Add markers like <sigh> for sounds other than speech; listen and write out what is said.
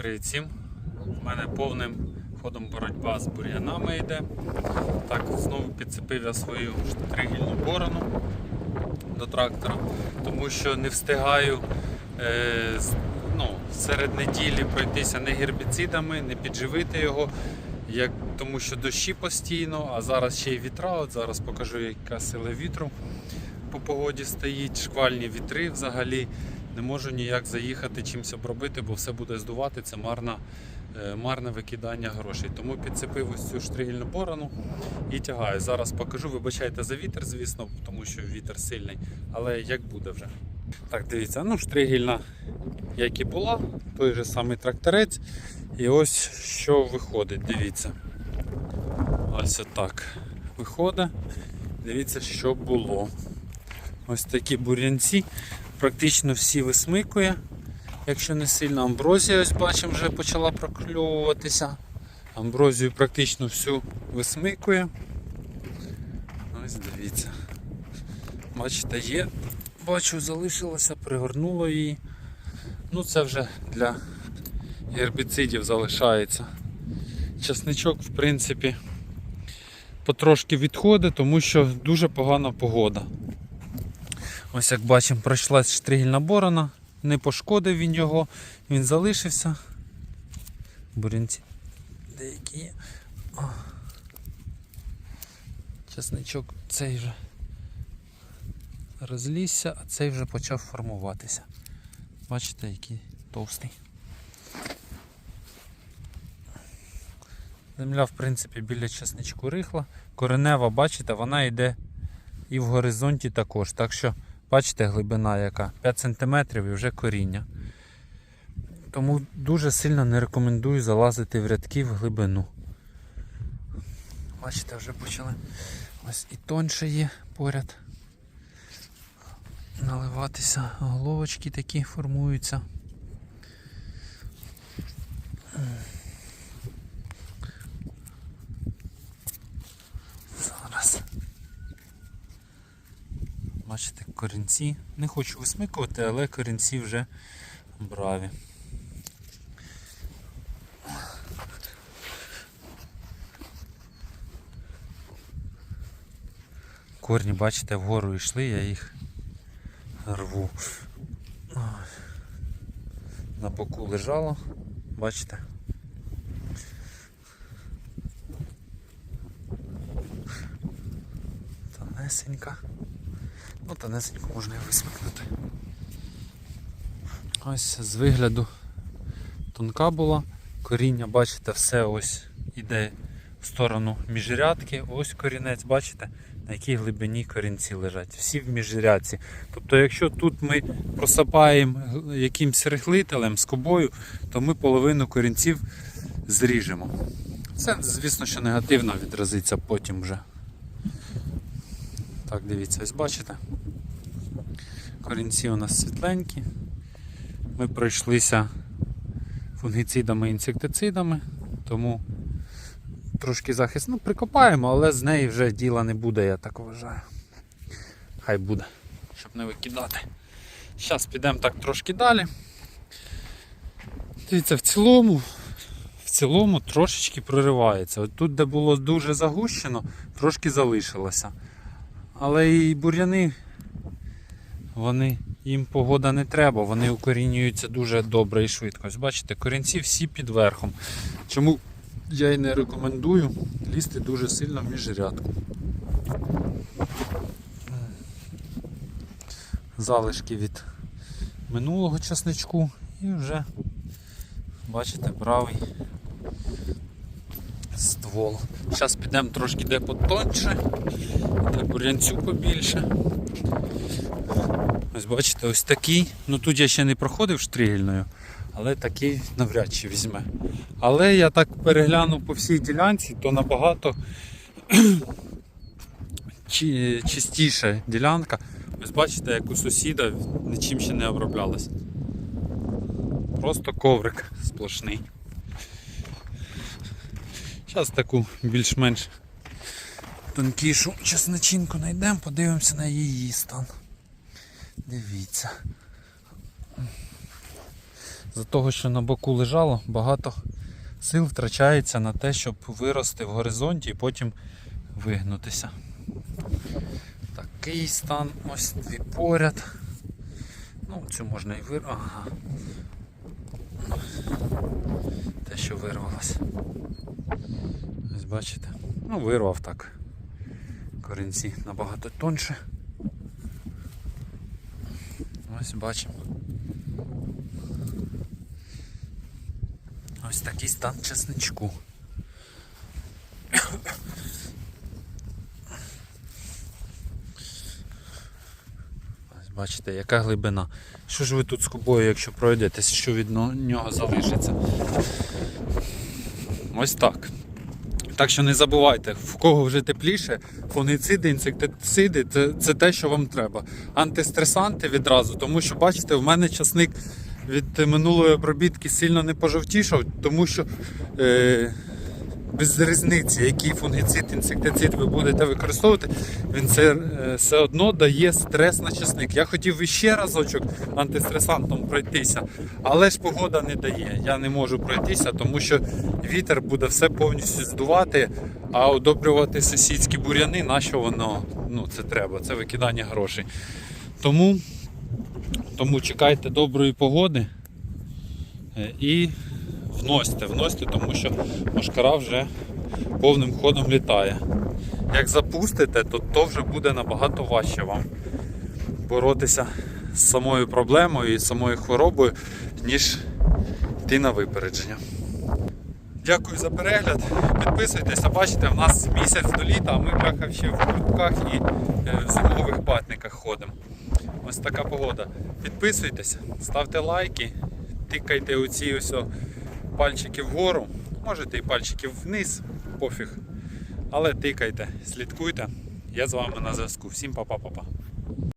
Привіт всім. У мене повним ходом боротьба з бур'янами йде. Так, знову підцепив я свою штригільну борону до трактора, тому що не встигаю е, ну, серед неділі пройтися не гербіцидами, не підживити його, як, тому що дощі постійно, а зараз ще й вітра. От зараз покажу, яка сила вітру по погоді стоїть, шквальні вітри взагалі. Не можу ніяк заїхати чимось обробити, бо все буде здувати. Це марна, е, марне викидання грошей. Тому підцепив ось цю штригільну борону і тягаю. Зараз покажу. Вибачайте за вітер, звісно, тому що вітер сильний, але як буде вже. Так, дивіться, ну штригільна, як і була, той же самий тракторець. І ось що виходить, дивіться. Ось отак виходить. Дивіться, що було. Ось такі бур'янці. Практично всі висмикує. Якщо не сильно амброзія, ось бачимо, вже почала прокльовуватися. Амброзію практично всю висмикує. Ось дивіться. Бачите, є. Бачу, залишилося, пригорнуло її. Ну це вже для гербіцидів залишається. Часничок, в принципі, потрошки відходить, тому що дуже погана погода. Ось як бачимо, пройшлась штригільна борона, не пошкодив він його, він залишився. Бурянці деякі є. Часничок цей вже розлізся, а цей вже почав формуватися. Бачите, який товстий. Земля, в принципі, біля часничку рихла. Коренева, бачите, вона йде і в горизонті також. Так що, бачите, глибина яка 5 см і вже коріння. Тому дуже сильно не рекомендую залазити в рядки в глибину. Бачите, вже почали ось і тонше є поряд. Наливатися головочки такі формуються. Зараз. Бачите, корінці. Не хочу висмикувати, але корінці вже браві. Корні, бачите, вгору йшли, я їх рву. На боку лежало, бачите. Тонесенька. Ну, тонесеньку можна і висмикнути. Ось з вигляду тонка була. Коріння, бачите, все ось іде в сторону міжрядки. Ось корінець, бачите, на якій глибині корінці лежать. Всі в міжрядці. Тобто, якщо тут ми просапаємо якимсь рихлителем, скобою, то ми половину корінців зріжемо. Це, звісно, що негативно відразиться потім вже. Так, дивіться, ось бачите. Корінці у нас світленькі. Ми пройшлися фунгіцидами і інсектицидами, тому трошки захист ну, прикопаємо, але з неї вже діла не буде, я так вважаю. Хай буде, щоб не викидати. Зараз підемо так трошки далі. Дивіться, в цілому, в цілому трошечки проривається. От тут, де було дуже загущено, трошки залишилося. Але і бур'яни, вони, їм погода не треба, вони укорінюються дуже добре і швидко. Ось бачите, корінці всі під верхом. Чому я і не рекомендую лізти дуже сильно в міжрядку. Залишки від минулого часничку і вже, бачите, правий ствол. Зараз підемо трошки де потоньше, де бурянцю побільше. Ось бачите, ось такий. Ну тут я ще не проходив штригельною, але такий навряд чи візьме. Але я так переглянув по всій ділянці, то набагато <clears throat> чи- чистіша ділянка. Ось бачите, як у сусіда нічим ще не оброблялась. Просто коврик сплошний. Зараз таку більш-менш тонкішу чесночинку знайдемо, подивимося на її стан. Дивіться. за того, що на боку лежало, багато сил втрачається на те, щоб вирости в горизонті і потім вигнутися. Такий стан, ось дві поряд. Ну, цю можна і вир... Те, що вирвалось. Ось бачите? Ну, вирвав так. Корінці набагато тонше. Ось бачимо. Ось такий стан чесничку. Ось бачите, яка глибина. Що ж ви тут з кубою, якщо пройдетесь, що від нього залишиться? Ось так. Так що не забувайте, в кого вже тепліше, фунгіциди, інсектициди це, це те, що вам треба. Антистресанти відразу, тому що бачите, в мене часник від минулої обробітки сильно не пожовтішав, тому що е, без різниці, який фунгіцид, інсектицид ви будете використовувати, він це е, все одно дає стрес на часник. Я хотів іще разочок антистресантом пройтися, але ж погода не дає. Я не можу пройтися, тому що вітер буде все повністю здувати, а одобрювати сусідські бур'яни, на що воно ну, це треба, це викидання грошей. Тому, тому чекайте доброї погоди е, і вносьте, вносьте, тому що мошкара вже повним ходом літає. Як запустите, то, то вже буде набагато важче вам боротися з самою проблемою і самою хворобою, ніж йти на випередження. Дякую за перегляд. Підписуйтеся, бачите, в нас місяць до літа, а ми бляха ще в куртках і е, в зимових батниках ходимо. Ось така погода. Підписуйтесь, ставте лайки, тикайте оці ось пальчики вгору, можете і пальчики вниз, пофіг. Але тикайте, слідкуйте. Я з вами на зв'язку. Всім па-па-па-па.